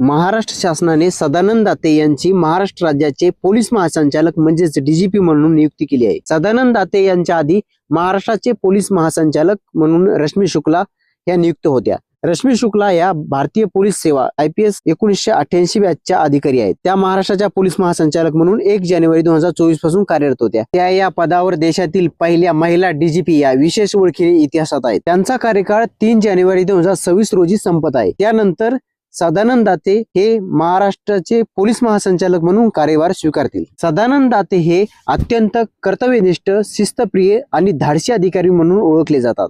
महाराष्ट्र शासनाने सदानंद दाते यांची महाराष्ट्र राज्याचे पोलीस महासंचालक म्हणजेच डीजीपी म्हणून नियुक्ती केली आहे. सदानंद दाते यांच्या आधी महाराष्ट्राचे पोलीस महासंचालक म्हणून रश्मी शुक्ला या नियुक्त होत्या. रश्मी शुक्ला या भारतीय पोलीस सेवा आय पी एस एकोणीसशे अठ्याऐंशी बॅचच्या अधिकारी आहेत. त्या महाराष्ट्राच्या पोलीस महासंचालक म्हणून एक जानेवारी दोन हजार चोवीसपासून कार्यरत होत्या. त्या या पदावर देशातील पहिल्या महिला डीजीपी या विशेष ओळखीने इतिहासात आहेत. त्यांचा कार्यकाळ तीन जानेवारी दोन हजार सव्वीस रोजी संपत आहे. त्यानंतर सदानंद दाते हे महाराष्ट्राचे पोलीस महासंचालक म्हणून कार्यभार स्वीकारतील. सदानंद दाते हे अत्यंत कर्तव्यनिष्ठ शिस्तप्रिय आणि धाडसी अधिकारी म्हणून ओळखले जातात.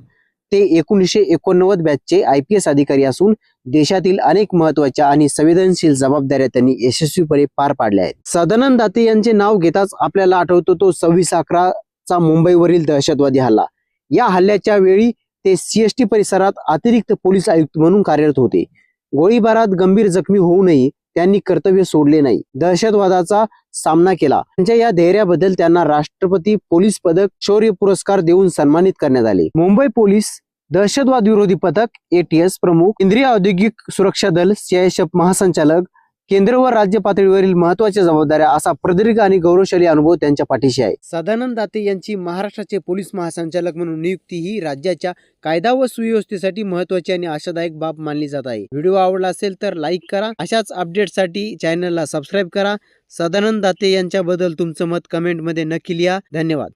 ते एकोणीसशे एकोणनव्वद बॅचचे आय पी एस अधिकारी असून देशातील अनेक महत्त्वाच्या आणि संवेदनशील जबाबदाऱ्या त्यांनी यशस्वीपणे पार पाडल्या आहेत. सदानंद दाते यांचे नाव घेताच आपल्याला आठवतो तो सव्वीस अकराचा मुंबईवरील दहशतवादी हल्ला. या हल्ल्याच्या वेळी ते सीएसटी परिसरात अतिरिक्त पोलीस आयुक्त म्हणून कार्यरत होते. गोळीबारात गंभीर जखमी होऊनही त्यांनी कर्तव्य सोडले नाही. दहशतवादाचा सामना केला. त्यांच्या या धैर्याबद्दल त्यांना राष्ट्रपती पोलीस पदक शौर्य पुरस्कार देऊन सन्मानित करण्यात आले. मुंबई पोलीस दहशतवाद विरोधी पथक एटीएस प्रमुख केंद्रीय औद्योगिक सुरक्षा दल सीआयएसएफ महासंचालक केंद्र व राज्य पातळीवरील महत्त्वाच्या जबाबदाऱ्या असा प्रदीर्घ आणि गौरवशाली अनुभव त्यांच्या पाठीशी आहे. सदानंद दाते यांची महाराष्ट्राचे पोलीस महासंचालक म्हणून नियुक्ती ही राज्याच्या कायदा व सुव्यवस्थेसाठी महत्वाची आणि आशादायक बाब मानली जात आहे. व्हिडिओ आवडला असेल तर लाईक करा. अशाच अपडेटसाठी चॅनलला सबस्क्राईब करा. सदानंद दाते यांच्याबद्दल तुमचं मत कमेंटमध्ये नक्की लिहा. धन्यवाद.